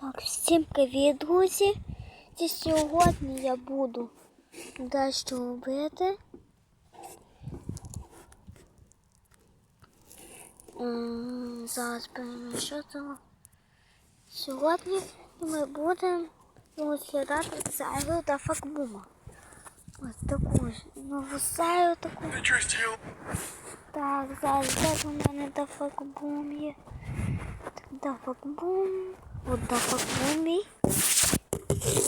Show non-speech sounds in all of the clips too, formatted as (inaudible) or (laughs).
Так, всім привіт, друзі. І сьогодні я буду дещо робити. М, Зараз перемішати. Сьогодні ми будемо розглядати зайву та факбума. Ось таку ж нову зайву таку. Так, зараз де у мене дафакбум є. Дафакбум. От дафакбум Мій.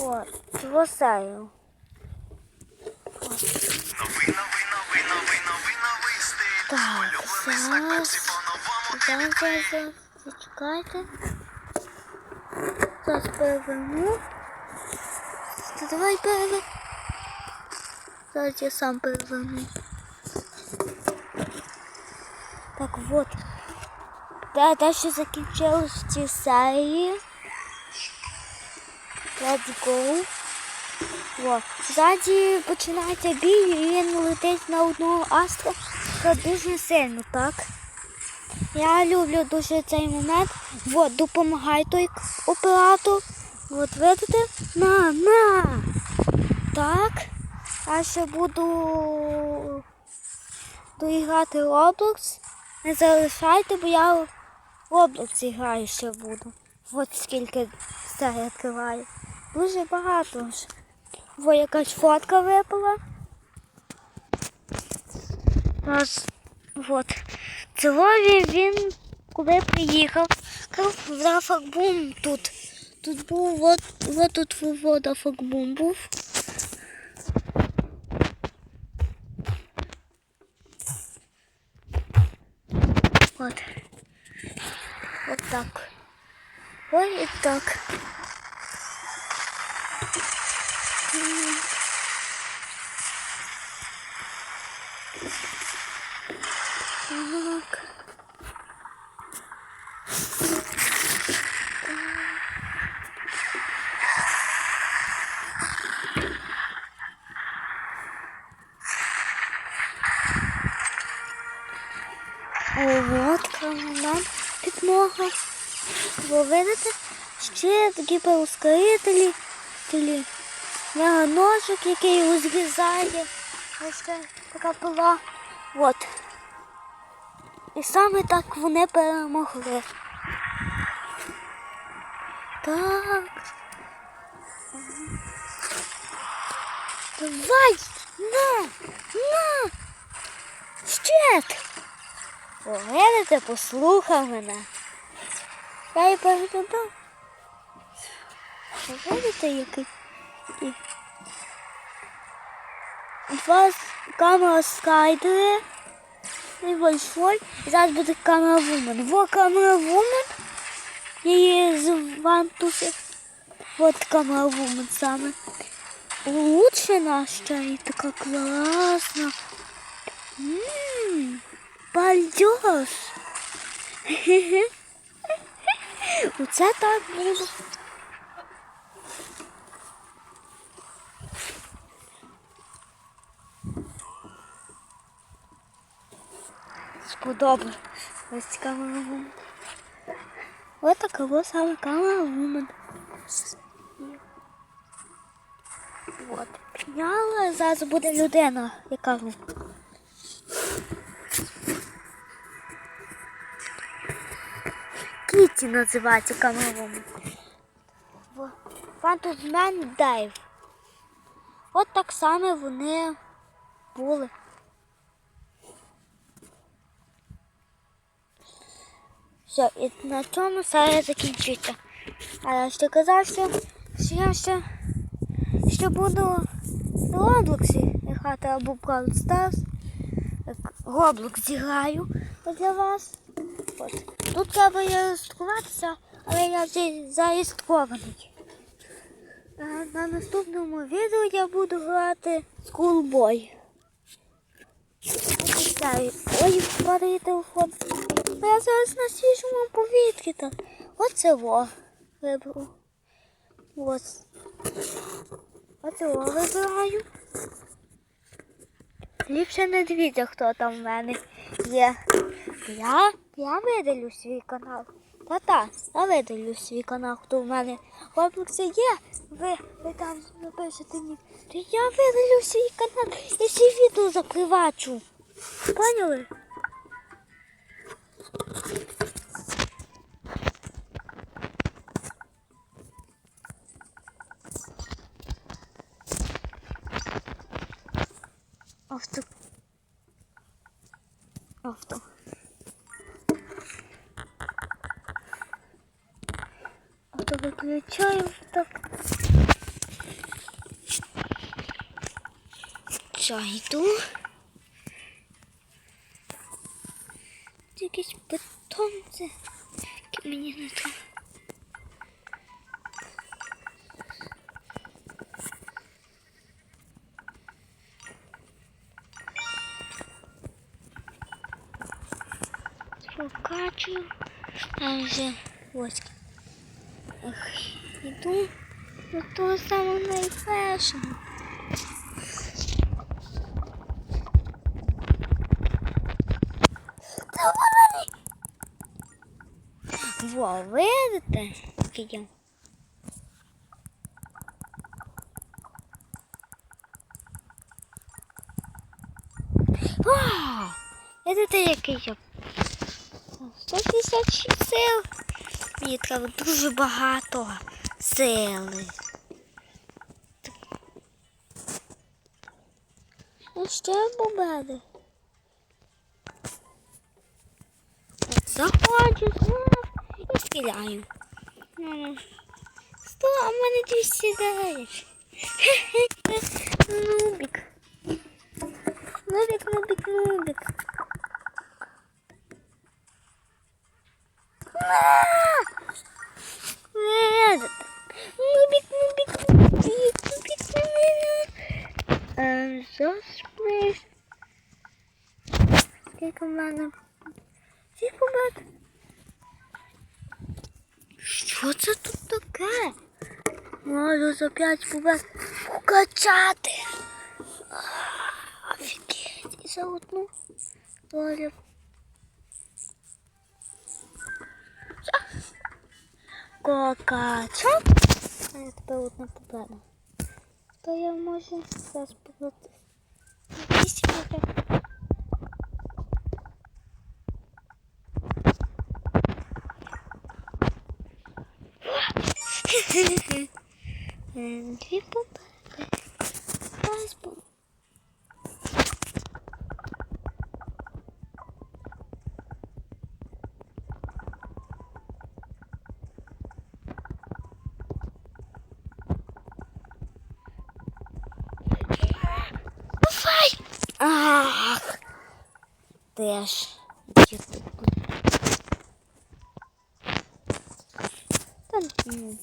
От, двосаю. Новий, новий, новий, новий, новий, новий стиль. Так, Улюблений смак зараз. Пепсі по-новому Зараз, зараз, зараз, зачекайте. Зараз переверну. Та давай переверну. Зараз я сам переверну. Так, вот. Да, дальше закінчились ці серії. Let's go. Вот. Ззаді починається бій, і він летить на одного астра. Дуже сильно, так? Я люблю дуже цей момент. Вот, допомагай той оператор. От видите? На, на. Так. А ще буду доіграти Roblox. Не залишайте, бо я Roblox граю ще буду. От скільки серій відкриваю. Дуже багато ж. Во якась фотка випала. Аж от. Цілові він, коли приїхав, казав, факбум тут. Тут був, от тут вода факбум був. От. Так. Ой, і. Так. Ви видите? Ще такі перескорителі, тілі. ножик, який розрізає. Ось така пила. От. І саме так вони перемогли. Так. Давай! На! На! Щет! Видите, послухав мене. Я і переглядав. Видите, який? У камера скайдери. І большой. І зараз буде камера вумен. Во камера вумен. Її з вантуси. От камера вумен саме. Улучшена ще і така класна. Ммм, бальдеж. (laughs) Оце так буде. Сподобалось. Ось камера вумен. Ось така саме камера вумен. От. Підняла, зараз буде людина, яка рука. Кіті називається камером. Фантузмен Дайв. От так само вони були. Все, і на цьому серія закінчиться. А я ще казав, що я ще, ще буду в Роблоксі грати або Brawl Stars. Роблокс зіграю для вас. От. Тут треба реєструватися, але я вже зареєстрований. На наступному відео я буду грати Schoolboy. Ой, впадає телефон. Я зараз на свіжому повітрі. так. Оце во виберу. Ось. Оце во вибираю. Ліпше не дивіться, хто там в мене є. Я, я видалю свій канал. Та-та, я видалю свій канал, хто в мене Роблоксі є. Ви, ви там напишете мені. То я видалю свій канал і всі відео закривачу. Поняли? Авто. Авто. Авто виключаю так. Зайду. Якийсь бетон це. який Мені не треба. Прокачую. Там вже ось. Ах, іду до того самого найпершого. Во, видите? я? Вау! Видите, який я 156 сил. Мені треба дуже багато сили. Ну ще победи. Заходжу і стріляю. Сто, а в мене 209. Нубик. Нубик, нубик, нубик. Видите? Нубик, нубик, нубик, нубик, нубик. Мене? Скільки побед? Що це тут таке? Можу за п'ять побед покачати. Офігеть. І за одну долю. Кокачок. А я тепер одна победа. То я можу зараз побити. Вісім побед. Ем, Дві победи. Раз бу- Давай! Ах! Теж. Та ну.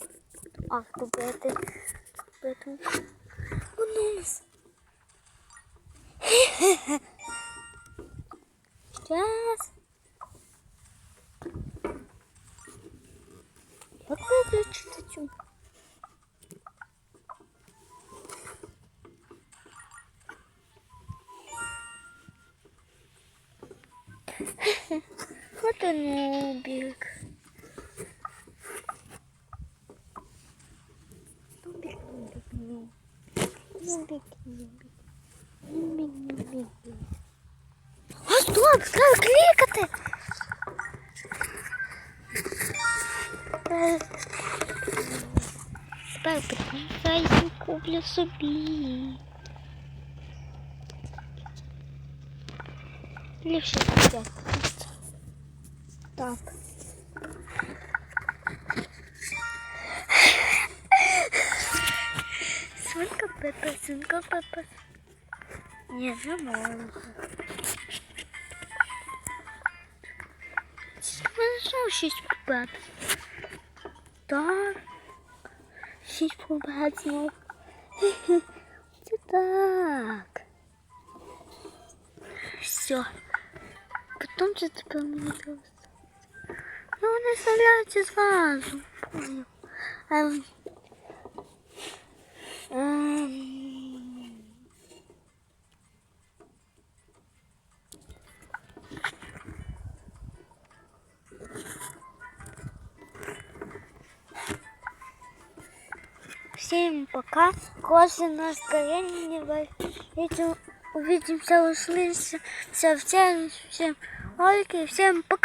Ах, побити. Побити. Унус. Сейчас. Як виключити цю? Вот и нубик. Нубик, нубик, нубик. Нубик, нубик. Нубик, нубик. А треба клікати. Тепер- Тепер прикрасайся, куплю собі. Ліпше взяти. Так. Свинка Пепа, свинка Пепа. Не, мене знову шість побед. Так. Шість побед знов. Це так. Все. Потім це тепер мені треба Ну вони вставляються зразу. Понял. Всем пока. Классе настроение. Увидимся, услышимся. Всем, всем. Hayır kimse. Bakın